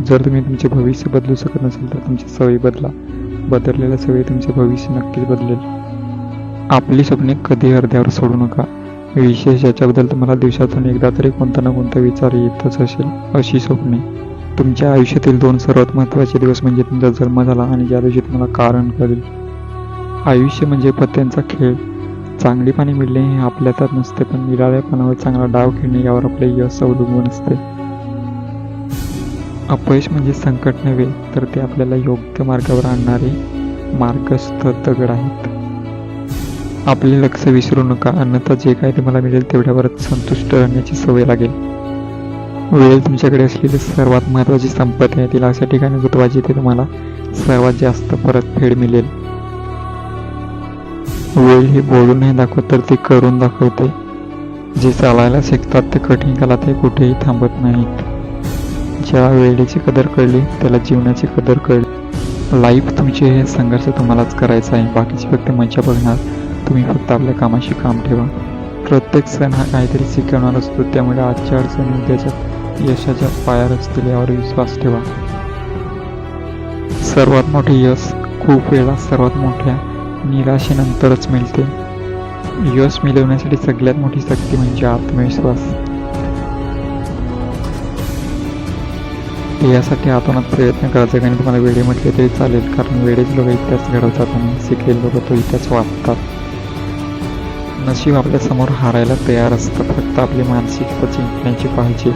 जर तुम्ही तुमचे भविष्य बदलू शकत नसाल तर तुमची सवयी बदला. बदललेल्या सवयी तुमचे भविष्य नक्कीच बदलेल. आपली स्वप्ने कधी अर्ध्यावर सोडू नका. विशेष याच्याबद्दल तुम्हाला दिवसातून एकदा तरी कोणता ना कोणता विचार येतच असेल अशी स्वप्ने. तुमच्या आयुष्यातील दोन सर्वात महत्त्वाचे दिवस म्हणजे तुमचा जन्म झाला आणि ज्या दिवशी तुम्हाला कारण कळेल. आयुष्य म्हणजे पत्त्यांचा खेळ. चांगली पाणी मिळणे हे आपल्या नसते पण निराळ्यापणावर पानावर चांगला डाव खेळणे यावर आपले यश अवलंबून असते. अपयश म्हणजे संकट नव्हे तर ते आपल्याला योग्य मार्गावर आणणारे मार्गस्थ दगड आहेत. आपले लक्ष विसरू नका अन्यथा जे काय तुम्हाला मिळेल तेवढ्यावरच संतुष्ट राहण्याची सवय लागेल. वेळ तुमच्याकडे असलेली सर्वात महत्त्वाची संपत्ती आहे तिला अशा ठिकाणी गुंतवायची ते तुम्हाला सर्वात जास्त परतफेड मिळेल. वेळ हे बोलून नाही दाखवत तर ते करून दाखवते. जे चालायला शिकतात ते कठीण काळात हे कुठेही थांबत नाहीत. ज्या वेळेची कदर कळली त्याला जीवनाची कदर कळली. लाईफ तुमचे हे संघर्ष तुम्हालाच करायचा आहे. बाकीचे फक्त मजा बघणार. तुम्ही फक्त आपल्या कामाशी काम ठेवा. प्रत्येक सण हा काहीतरी शिकवणार असतो. त्यामुळे आजच्या अडचणी उद्याच्या यशाच्या पायावर असतील यावर विश्वास ठेवा. सर्वात मोठे यश खूप वेळा सर्वात मोठ्या निराशेनंतरच मिळते. यश मिळवण्यासाठी सगळ्यात मोठी शक्ती म्हणजे आत्मविश्वास. यासाठी आपणच प्रयत्न करायचा कारण तुम्हाला वेळे म्हटले तरी चालेल. कारण वेळेच लोक इतिहास घडवतात आणि शिकलेले लोक तो इतिहास वाचतात नशीब आपल्यासमोर हारायला तयार असतं. फक्त आपली मानसिकता जिंकण्याची पाहिजे